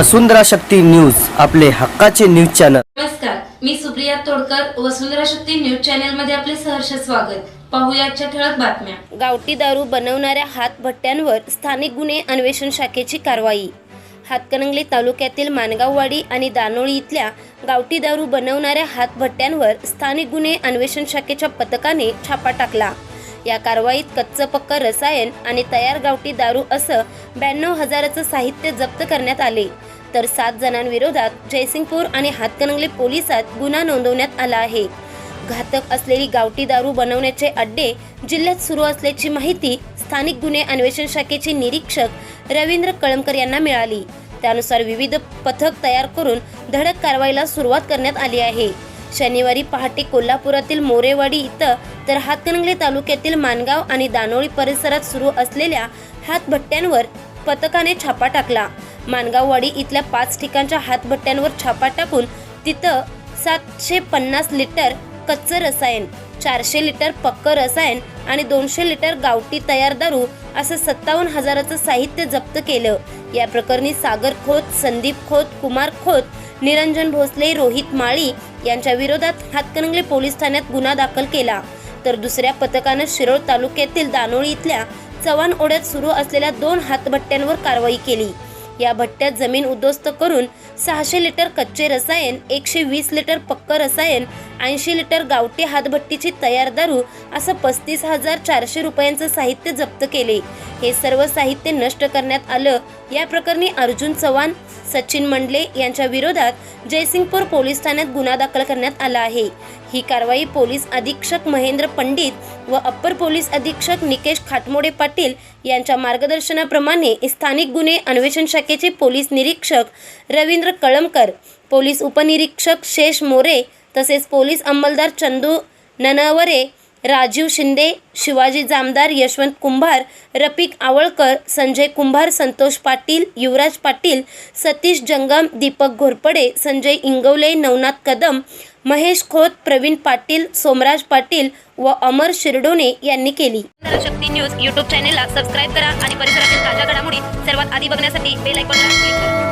वसुंधरा Shakti news आपले हक्काचे news channel. नमस्कार मी सुप्रिया तोडकर वसुंधरा शक्ती न्यूज चॅनलमध्ये आपले सहर्ष स्वागत. पाहूया आजच्या ठळक बातम्या. गावठी दारू बनवणाऱ्या हातभट्ट्यांवर स्थानिक गुन्हे अन्वेषण शाखेची कारवाई. हातकणंगले तालुक्यातील मानगाववाडी आणि दानोळी इथल्या गावठी दारू बनवणाऱ्या हातभट्ट्यांवर स्थानिक गुन्हे अन्वेषण शाखेच्या पथकाने छापा टाकला. या कारवाईत कच्चं पक्क रसायन आणि तयार गावठी दारू असं ब्याण्णव हजाराचं साहित्य जप्त करण्यात आले. तर सात जणांविरोधात जयसिंगपूर आणि हातकणंगले पोलिसात गुन्हा नोंदवण्यात आला आहे. घातक असलेली गावठी दारू बनवण्याचे अड्डे जिल्ह्यात सुरू असल्याची माहिती स्थानिक गुन्हे अन्वेषण शाखेचे निरीक्षक रवींद्र कळमकर यांना मिळाली. त्यानुसार विविध पथक तयार करून धडक कारवाईला सुरुवात करण्यात आली आहे. शनिवारी पहाटे कोल्हापुरातील मोरेवाडी इथं तर हातकणंगले तालुक्यातील मानगाव आणि दानोळी परिसरात सुरू असलेल्या हातभट्ट्यांवर पथकाने छापा टाकला. मानगाववाडी इथल्या पाच ठिकाणच्या हातभट्ट्यांवर छापा टाकून तिथं सातशे पन्नास लिटर कच्चं रसायन चारशे लिटर पक्कं रसायन आणि दोनशे लिटर गावठी तयार दारू असं सत्तावन्न हजाराचं साहित्य जप्त केलं. या प्रकरणी सागर खोत संदीप खोत कुमार खोत निरंजन भोसले रोहित माळी यांच्या विरोधात हातकणंगले पोलीस ठाण्यात गुन्हा दाखल केला. तर दुसऱ्या पथकानं शिरोळ तालुक्यातील दानोळी इथल्या चव्हाण ओढ्यात सुरू असलेल्या दोन हातभट्ट्यांवर कारवाई केली. या भट्ट्यात जमीन उद्ध्वस्त करून सहाशे लिटर कच्चे रसायन एकशे वीस लिटर पक्क रसायन ऐंशी लिटर गावठी हातभट्टीची तयार दारू असं पस्तीस हजार चारशे रुपयांचं साहित्य जप्त केले. हे सर्व साहित्य नष्ट करण्यात आलं. या प्रकरणी अर्जुन चव्हाण सचिन मंडले यांच्या विरोधात जयसिंगपूर पोलीस ठाण्यात गुन्हा दाखल करण्यात आला आहे. ही कारवाई पोलीस अधीक्षक महेंद्र पंडित व अप्पर पोलीस अधीक्षक निकेश खाटमोडे पाटील यांच्या मार्गदर्शनाप्रमाणे स्थानिक गुन्हे अन्वेषण शाखेचे पोलीस निरीक्षक रवींद्र कळमकर पोलीस उपनिरीक्षक शेष मोरे तसेच पोलीस अंमलदार चंदू ननवरे राजीव शिंदे शिवाजी जामदार यशवंत कुंभार रफिक आवळकर संजय कुंभार संतोष पाटील युवराज पाटील सतीश जंगम दीपक घोरपडे संजय इंगवले नवनाथ कदम महेश खोत प्रवीण पाटील सोमराज पाटील व अमर शिरडोने यांनी केली. शक्ती न्यूज यूट्यूब चॅनेलला सबस्क्राईब करा आणि परिसरातील ताज्या घडामोडी सर्वात आधी बघण्यासाठी बेल आयकॉनला क्लिक करा.